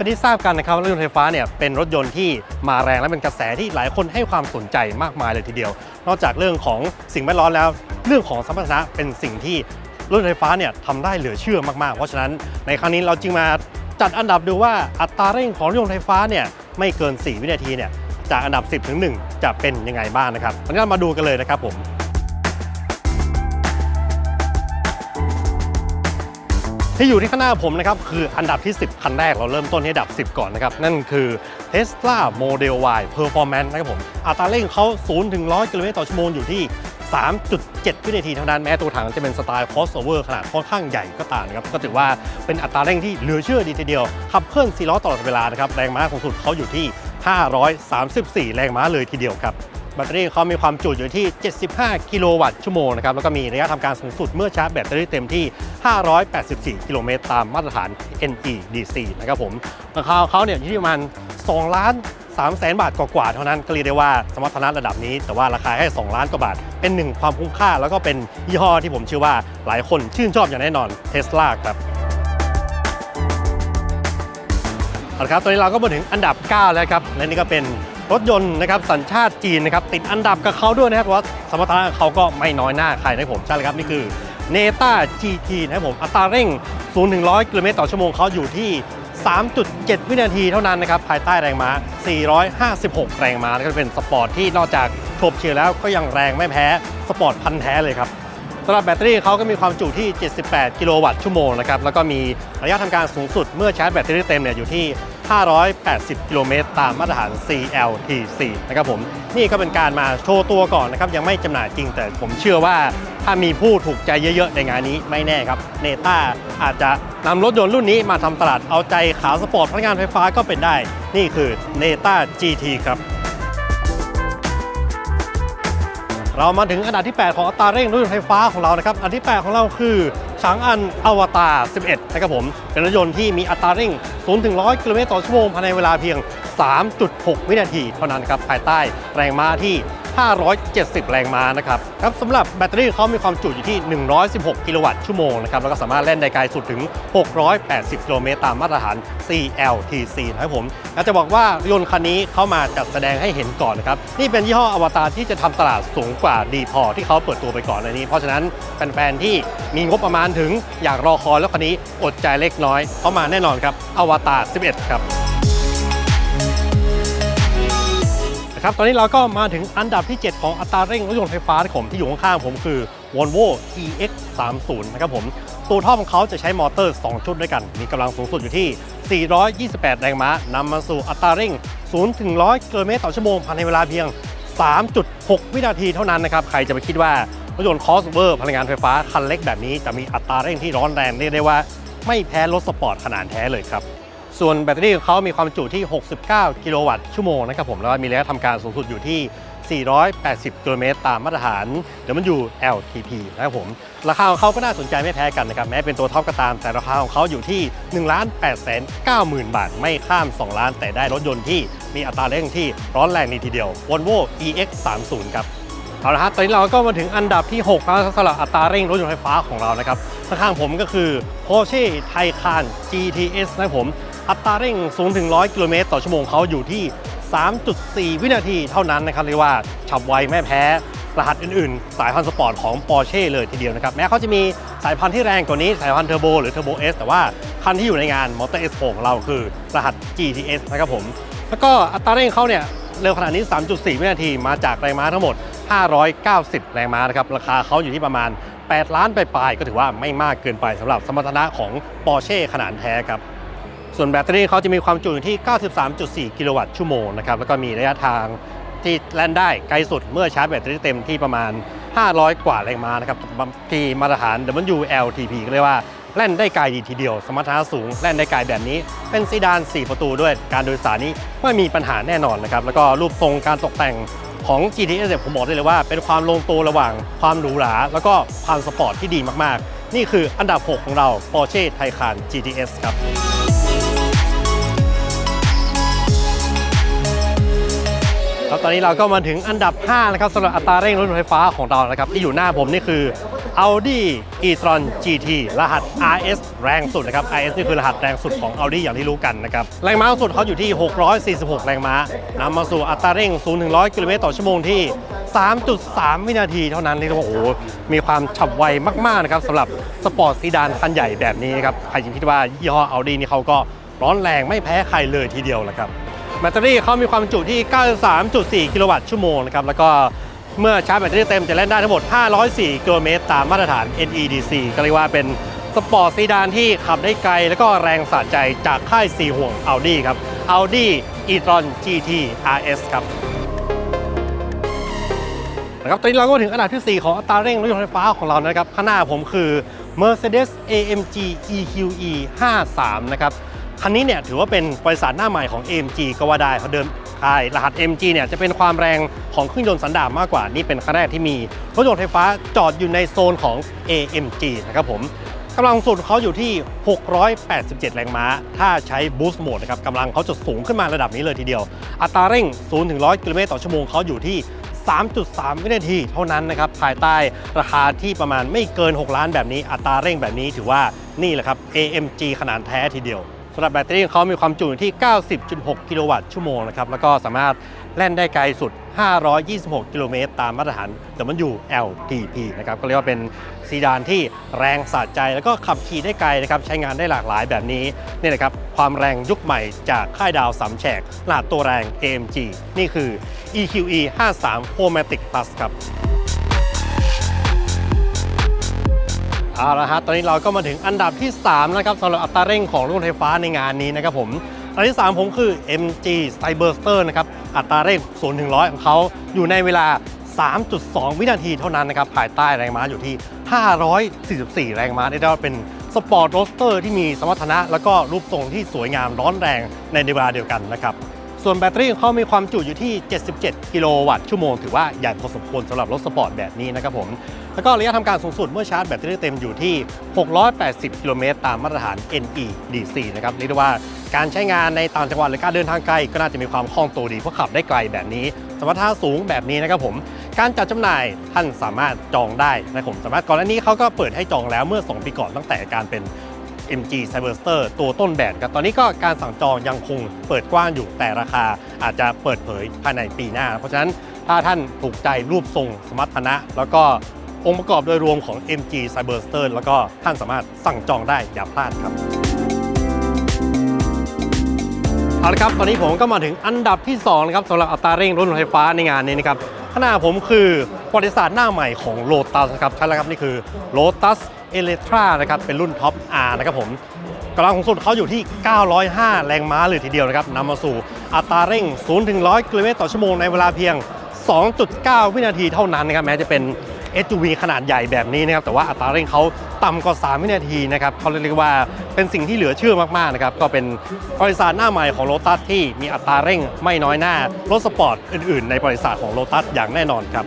เป็นที่ทราบกันนะครับว่ารถยนต์ไฟฟ้าเนี่ยเป็นรถยนต์ที่มาแรงและเป็นกระแสที่หลายคนให้ความสนใจมากมายเลยทีเดียว นอกจากเรื่องของสิ่งแวดล้อมแล้ว เรื่องของสมรรถนะเป็นสิ่งที่รถยนต์ไฟฟ้าเนี่ยทำได้เหลือเชื่อมากๆ เพราะฉะนั้นในครั้งนี้เราจึงมาจัดอันดับดูว่าอัตราเร่งของรถยนต์ไฟฟ้าเนี่ยไม่เกิน 4 วินาทีเนี่ยจากอันดับ 10 ถึง 1 จะเป็นยังไงบ้างนะครับวันนี้เรามาดูกันเลยนะครับผม ที่อยู่ที่ข้างหน้าผมนะครับ คืออันดับที่ 10 คันแรกเราเริ่มต้นที่อันดับ 10 ก่อนนะครับ นั่นคือ Tesla Model Y Performance นะครับผม อัตราเร่งเขา0ถึง100กิโลเมตรต่อชั่วโมงอยู่ที่ 3.7 วินาทีเท่านั้นแม้ตัวถังจะเป็นสไตล์ crossover ขนาดค่อนข้างใหญ่ก็ตามนะครับ ก็ถือว่าเป็นอัตราเร่งที่เหลือเชื่อดีทีเดียว ขับเคลื่อน4ล้อตลอดเวลานะครับแรงม้าสูงสุดเขาอยู่ที่ 534 แรงม้าเลยทีเดียวครับ แบตเตอรี่เขามีความจุอยู่ที่ 75 กิโลวัตต์ชั่วโมงนะครับ แล้วก็มีระยะทำการสูงสุดเมื่อชาร์จแบตเตอรี่เต็มที่ 584 กิโลเมตรตามมาตรฐาน NEDC นะครับผม ราคาเขาเนี่ยอยู่ที่ประมาณ 2 ล้าน3แสนบาทกว่าๆเท่านั้นก็เรียกได้ว่าสมรรถนะระดับนี้ แต่ว่าราคาแค่2ล้านกว่าบาท เป็นหนึ่งความคุ้มค่า แล้วก็เป็นยี่ห้อที่ผมเชื่อว่าหลายคนชื่นชอบอย่างแน่นอน Tesla ครับเอาละครับตอนนี้เราก็มาถึงอันดับ 9 แล้วครับ และนี่ก็เป็น รถยนต์นะครับสัญชาติจีนนะครับติดอันดับกับเขาด้วยนะครับว่าสมรรถนะเขาก็ไม่น้อยหน้าใครนะผมใช่เลยครับนี่คือ n e t a GT นะครับผมอัตราเร่ง 0-100 กิโลเมตรต่อชั่วโมงเขาอยู่ที่ 3.7 วินาทีเท่านั้นนะครับภายใต้แรงม้า 456 แรงม้านะครับเป็นสปอร์ตที่นอกจากโฉบเฉี่ยวแล้วก็ยังแรงไม่แพ้สปอร์ตพันแท้เลยครับสำหรับแบตเตอรี่เขาก็มีความจุที่ 78 กิโลวัตต์ชั่วโมงนะครับแล้วก็มีระยะทำการสูงสุดเมื่อชาร์จแบตเตอรี่เต็มเนี่ยอยู่ที่ 580 กิโลเมตร ตามมาตรฐาน CLTC นะครับผม นี่ก็เป็นการมาโชว์ตัวก่อนนะครับ ยังไม่จำหน่ายจริง แต่ผมเชื่อว่าถ้ามีผู้ถูกใจเยอะ ๆ ในงานนี้ไม่แน่ครับ เนต้าอาจจะนำรถยนต์รุ่นนี้มาทำตลาดเอาใจขาสปอร์ตพนักงานไฟฟ้าก็เป็นได้ นี่คือเนต้า GT ครับเรามาถึงอันดับที่ 8 ของอัตราเร่งรถยนต์ไฟฟ้าของเรานะครับ อันดับที่ 8 ของเราคือ ฉางอันอวตาร11 นะครับผม เป็นรถยนต์ที่มีอัตราเร่ง 0 ถึง 100 กิโลเมตรต่อชั่วโมงภายในเวลาเพียง 3.6 วินาทีเท่านั้นครับ ภายใต้แรงม้าที่ 570 แรงม้านะครับครับสำหรับแบตเตอรี่เขามีความจุอยู่ที่ 116 กิโลวัตต์ชั่วโมงนะครับแล้วก็สามารถเล่นได้ไกลสุดถึง 680 กิโลเมตรตามมาตรฐาน CLTC นะครับผมและจะบอกว่ายนต์คันนี้เข้ามาจัดแสดงให้เห็นก่อนนะครับนี่เป็นยี่ห้ออวตารที่จะทำตลาดสูงกว่าดีพอที่เขาเปิดตัวไปก่อนในนี้ เพราะฉะนั้นแฟนๆที่มีงบประมาณถึงอยากรอคอยแล้วคันนี้อดใจเล็กน้อยเข้ามาแน่นอนครับอวตาร11 ครับ นะครับตอนนี้เราก็มาถึงอันดับที่ 7 ของอัตราเร่งรถยนต์ไฟฟ้าที่ผมที่อยู่ข้างๆผมคือ Volvo EX 3 0 นะครับผมตัวท่อของเขาจะใช้มอเตอร์ 2 ชุดด้วยกัน มีกำลังสูงสุดอยู่ที่ 428 แรงม้านำมาสู่อัตราเร่ง 0 ถึง 100 กิโลเมตรต่อชั่วโมงภายในเวลาเพียง 3.6 วินาทีเท่านั้นนะครับ ใครจะไปคิดว่ารถยนต์ crossover พลังงานไฟฟ้าคันเล็กแบบนี้จะมีอัตราเร่งที่ร้อนแรงเรียกได้ว่า ไม่แพ้รถสปอร์ตขนาดแท้เลยครับ ส่วนแบตเตอรี่ของเขามีความจุที่ 69 กิโลวัตต์ชั่วโมงนะครับผม แล้วก็มีระยะทำการสูงสุดอยู่ที่ 480 กิโลเมตรตามมาตรฐาน WLTP นะครับผม ราคาของเขาก็น่าสนใจไม่แพ้กันนะครับ แม้เป็นตัวท็อปก็ตาม แต่ราคาของเขาอยู่ที่ 1 8 9 0 0 0 0 บาท ไม่ข้าม 2 ล้าน แต่ได้รถยนต์ที่มีอัตราเร่งที่ร้อนแรงนีทีเดียว Volvo EX 3 0 ครับเอาละครับตอนนี้เราก็มาถึงอันดับที่ 6 แล้วสำหรับอัตราเร่งรถยนต์ไฟฟ้าของเรานะครับ ข้างๆผมก็คือ Porsche Taycan GTS นะครับผม อัตราเร่ง0ถึง 100 กิโลเมตรต่อชั่วโมงเขาอยู่ที่ 3.4 วินาทีเท่านั้นนะครับเรียกว่าฉับไวไม่แพ้รหัสอื่นๆ สายพันธุ์สปอร์ตของ Porsche เลยทีเดียวนะครับ แม้เขาจะมีสายพันธุ์ที่แรงกว่านี้ สายพันธุ์เทอร์โบหรือ Turbo S แต่ว่าคันที่อยู่ในงาน Motor Expo ของเราคือรหัส GTS นะครับผม แล้วก็อัตราเร่งเขาเนี่ย เร็วขนาดนี้ 3.4 วินาทีมาจากแรงม้าทั้งหมด 590 แรงม้านะครับ ราคาเขาอยู่ที่ประมาณ 8 ล้านปลายๆก็ถือว่าไม่มากเกินไปสำหรับสมรรถนะของ Porsche ขนาดแท้ครับ ส่วนแบตเตอรี่เขาจะมีความจุอยู่ที่ 93.4 กิโลวัตต์ชั่วโมงนะครับ แล้วก็มีระยะทางที่แล่นได้ไกลสุดเมื่อชาร์จแบตเตอรี่เต็มที่ประมาณ 500 กว่าแรงม้านะครับ ที่มาตรฐาน WLTP ก็เรียกว่าแล่นได้ไกลดีทีเดียว สมรรถนะสูงแล่นได้ไกลแบบนี้ เป็นซีดาน 4 ประตูด้วยการโดยสารนี้ไม่มีปัญหาแน่นอนนะครับ แล้วก็รูปทรงการตกแต่งของ GTS เนี่ยผมบอกได้เลยว่า เป็นความลงตัวระหว่างความหรูหรา แล้วก็ความสปอร์ตที่ดีมากๆ นี่คืออันดับ 6 ของเรา Porsche Taycan GTS ครับ ครับตอนนี้เราก็มาถึงอันดับ 5 นะครับสำหรับอัตราเร่งรถยนต์ไฟฟ้าของเรานะครับ ที่อยู่หน้าผมนี่คือ Audi e-tron GT รหัส RS แรงสุดนะครับ RS นี่คือรหัสแรงสุดของ Audi อย่างที่รู้กันนะครับ แรงม้าสุดเขาอยู่ที่ 646 แรงม้านำมาสู่อัตราเร่ง 0 100 กิโลเมตรต่อชั่วโมงที่ 3.3 วินาทีเท่านั้นเรียกได้ว่าโอ้โหมีความฉับไวมาก ๆ นะครับสำหรับสปอร์ตซีดานคันใหญ่แบบนี้นะครับใครยังคิดว่ายี่ห้อ Audi นี่เขาก็ร้อนแรงไม่แพ้ใครเลยทีเดียวแหละครับ แบตเตอรี่เขามีความจุที่ 93.4 กิโลวัตต์ชั่วโมงนะครับ แล้วก็เมื่อชาร์จแบตเตอรี่เต็มจะเล่นได้ทั้งหมด 504 กิโลเมตรตามมาตรฐาน NEDC ก็เรียกว่าเป็นสปอร์ตซีดานที่ขับได้ไกล แล้วก็แรงสะใจจากค่ายสีห่วง Audi ครับ Audi e-tron GT RS ครับนะครับตอนนี้เราก็ถึงอันดับที่ 4 ของอัตราเร่งรถยนต์ไฟฟ้าของเรานะครับ ข้างหน้าผมคือ Mercedes AMG EQE 53 นะครับ คันนี้เนี่ยถือว่าเป็นบริษัทหน้าใหม่ของ AMG ก็ว่าได้เพราะเดิมค่ายรหัส MG เนี่ยจะเป็นความแรงของเครื่องยนต์สันดาปมากกว่า นี่เป็นครั้งแรกที่มีรถยนต์ไฟฟ้าจอดอยู่ในโซนของ AMG นะครับผมกำลังสูงสุดเขาอยู่ที่ 687 แรงม้า ถ้าใช้ Boost Mode นะครับกำลังเขาจะสูงขึ้นมาระดับนี้เลยทีเดียว อัตราเร่ง 0 ถึง 100 กิโลเมตรต่อชั่วโมงเขาอยู่ที่ 3.3 วินาทีเท่านั้นนะครับ ภายใต้ราคาที่ประมาณไม่เกิน 6 ล้านแบบนี้ อัตราเร่งแบบนี้ถือว่านี่แหละครับ AMG ขนาดแท้ทีเดียว สำหรับแบตเตอรี่ของเขามีความจุอยู่ที่ 90.6 กิโลวัตต์ชั่วโมงนะครับ แล้วก็สามารถแล่นได้ไกลสุด 526 กิโลเมตร ตามมาตรฐาน WLTP นะครับ ก็เรียกว่าเป็นซีดานที่แรงสะใจ แล้วก็ขับขี่ได้ไกลนะครับ ใช้งานได้หลากหลายแบบนี้ นี่แหละครับ ความแรงยุคใหม่จากค่ายดาวสามแฉกรหัสตัวแรง AMG นี่คือ EQE 53 Chromatic Plus ครับ เอาละฮะตอนนี้เราก็มาถึงอันดับที่ 3 นะครับสำหรับอัตราเร่งของรถยนต์ไฟฟ้าในงานนี้นะครับผมอันดับที่ 3 ผมคือ MG Cyberster นะครับอัตราเร่ง0ถึง100 ของเขาอยู่ในเวลา 3.2 วินาทีเท่านั้นนะครับภายใต้แรงม้าอยู่ที่ 544 แรงม้าได้ได้ว่าเป็นสปอร์ตโรสเตอร์ที่มีสมรรถนะ แล้วก็รูปทรงที่สวยงามร้อนแรงในเวลาเดียวกันนะครับ ส่วนแบตเตอรี่ของเขามีความจุอยู่ที่ 77 กิโลวัตต์ชั่วโมง ถือว่าใหญ่พอสมควรสำหรับรถสปอร์ตแบบนี้นะครับผม แล้วก็ระยะทำการสูงสุดเมื่อชาร์จแบตเตอรี่เต็มอยู่ที่ 680 กิโลเมตรตามมาตรฐาน NEDC นะครับเรียกได้ว่าการใช้งานในต่างจังหวัดหรือการเดินทางไกลก็น่าจะมีความคล่องตัวดีเพราะขับได้ไกลแบบนี้สมรรถนะสูงแบบนี้นะครับผม การจัดจำหน่ายท่านสามารถจองได้นะครับผมสามารถก่อนหน้านี้เขาก็เปิดให้จองแล้วเมื่อ 2 ปีก่อนตั้งแต่การเป็น MG Cyberster ตัวต้นแบบครับตอนนี้ก็การสั่งจองยังคงเปิดกว้างอยู่แต่ราคาอาจจะเปิดเผยภายในปีหน้า เพราะฉะนั้นถ้าท่านถูกใจรูปทรงสมรรถนะ แล้วก็องค์ประกอบโดยรวมของ MG Cyberster แล้วก็ท่านสามารถสั่งจองได้อย่าพลาดครับเอาละครับ ตอนนี้ผมก็มาถึงอันดับที่2นะครับสำหรับอัตราเร่งรถยนไฟฟ้าในงานนี้นะครับ ข้างหน้าผมคือประวัติศาสตร์หน้าใหม่ของ Lotus ครับใช่แล้วครับนี่คือ Lotus Electra นะครับเป็นรุ่นท็อป R นะครับผมกำลังของสุดเขาอยู่ที่ 905 แรงม้าเลยทีเดียวนะครับนำมาสู่อัตราเร่ง 0 ถึง 100 กิโลเมตรต่อชั่วโมงในเวลาเพียง 2.9 วินาทีเท่านั้นนะครับแม้จะเป็น SUV ขนาดใหญ่แบบนี้นะครับแต่ว่าอัตราเร่งเขาต่ำกว่า 3 วินาทีนะครับเขาเรียกว่าเป็นสิ่งที่เหลือเชื่อมากๆนะครับก็เป็นบริษัทหน้าใหม่ของโ o ตัสที่มีอัตราเร่งไม่น้อยหน้ารถสปอร์ตอื่นๆ ในบริษัทของโ o ตัสอย่างแน่นอนครับ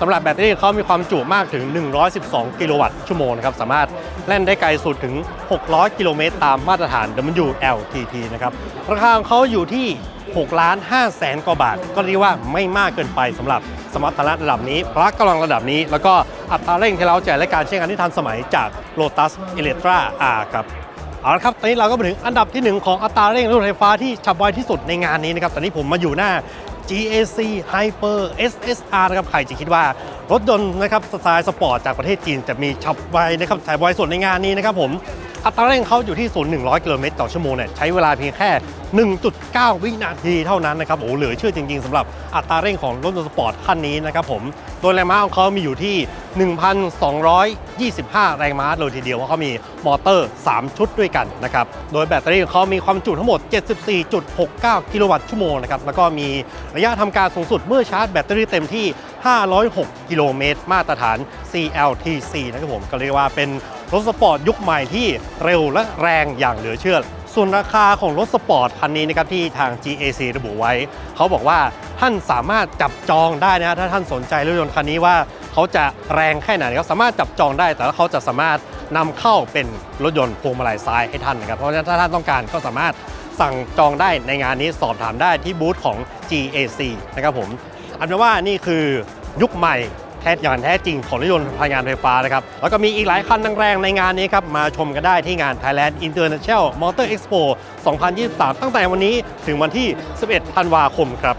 สำหรับแบตเตอรี่เขามีความจุมากถึง 112 กิโลวัตต์ชั่วโมงนะครับสามารถเล่นได้ไกลสุดถึง 600 กิโลเมตรตามมาตรฐาน WLTP นะครับราคาของเขาอยู่ที่ 6ล้าน5แสนกว่าบาท ก็เรียกว่าไม่มากเกินไปสำหรับสมรรถนะระดับนี้พละกำลังระดับนี้ แล้วก็อัตราเร่งที่เราแจกและการใช้งานที่ทันสมัยจาก Lotus Electra R ครับเอาละครับ ตอนนี้เราก็มาถึงอันดับที่ 1 ของอัตราเร่งรถไฟฟ้าที่ฉับไวที่สุดในงานนี้นะครับ ตอนนี้ผมมาอยู่หน้า GAC Hyper SSR นะครับ ใครจะคิดว่ารถยนต์นะครับสไตล์สปอร์ตจากประเทศจีนจะมีฉับไวนะครับฉับไวสุดในงานนี้นะครับผม อัตราเร่งเขาอยู่ที่ศูนย์100กิโลเมตรต่อชั่วโมงเนี่ยใช้เวลาเพียงแค่ 1.9 วินาทีเท่านั้นนะครับโอ้เหลือเชื่อจริงๆสำหรับอัตราเร่งของรถยนต์สปอร์ตคันนี้นะครับผมโดยแรงม้าของเขามีอยู่ที่ 1,225 แรงม้าเลยทีเดียวเพราเขามีมอเตอร์ 3 ชุดด้วยกันนะครับโดยแบตเตอรี่ของเขามีความจุทั้งหมด 74.69 กิโลวัตต์ชั่วโมงนะครับแล้วก็มีระยะทำการสูงสุดเมื่อชาร์จแบตเตอรี่เต็มที่ 506 กิโลเมตร มาตรฐาน CLTC นะครับผมก็เรียกว่าเป็น รถสปอร์ตยุคใหม่ที่เร็วและแรงอย่างเหลือเชื่อ ส่วนราคาของรถสปอร์ตคันนี้นะครับที่ทาง GAC ระบุไว้ เขาบอกว่าท่านสามารถจับจองได้นะถ้าท่านสนใจรถยนต์คันนี้ว่าเขาจะแรงแค่ไหนเขาสามารถจับจองได้ แต่ว่าเขาจะสามารถนำเข้าเป็นรถยนต์พวงมาลัยซ้ายให้ท่านนะครับเพราะฉะนั้นถ้าท่านต้องการก็สามารถสั่งจองได้ในงานนี้สอบถามได้ที่บูธของ GAC นะครับผมอันเป็นว่านี่คือยุคใหม่ แท้อย่างแท้จริงของรถยนต์พลังงานไฟฟ้านะครับแล้วก็มีอีกหลายคันแรงๆในงานนี้ครับมาชมกันได้ที่งาน Thailand International Motor Expo 2023 ตั้งแต่วันนี้ถึงวันที่ 11 ธันวาคมครับ